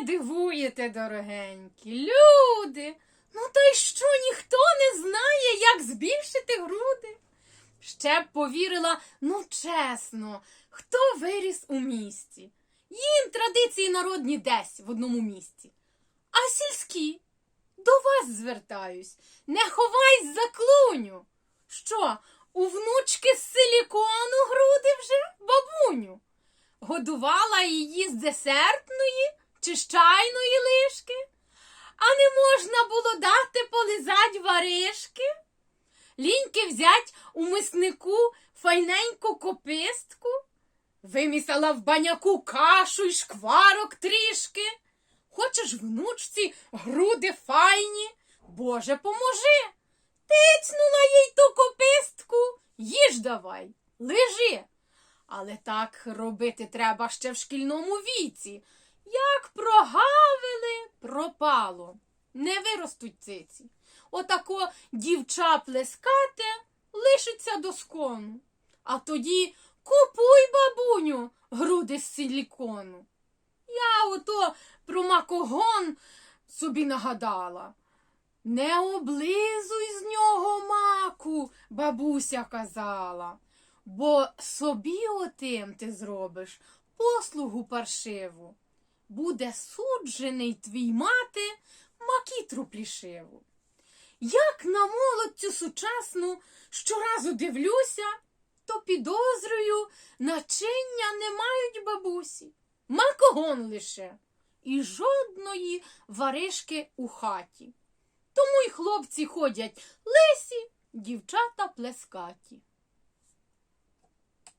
дивуєте, дорогенькі, люди. Ну то й що ніхто не знає, як збільшити груди? Ще б повірила, ну чесно, хто виріс у місті? Їм традиції народні десь в одному місті. А сільські? До вас звертаюсь, не ховайсь за клуню. Що, у внучки з силікону груди вже, бабуню? Годувала її з десертної чи з чайної лишки? А не можна було дати полизать варишки? Ліньки взять у миснику файненьку копистку? Вимісала в баняку кашу й шкварок трішки. Хочеш внучці груди файні? Боже, поможи. Тицнула їй ту копистку. Їж давай, лежи. Але так робити треба ще в шкільному віці. Як прогавили, пропало. Не виростуть циці. Отако дівча плескати лишиться до скону. А тоді купуй, бабуню, груди з силікону. Я ото про макогон собі нагадала. Не облизуй з нього маку, бабуся казала, бо собі отим ти зробиш послугу паршиву. Буде суджений твій мати макітру плішиву. Як на молодь цю сучасну щоразу дивлюся, то підозрюю, начиння не мають бабусі. Макогон лише і жодної варишки у хаті. Тому й хлопці ходять лисі, дівчата плескаті.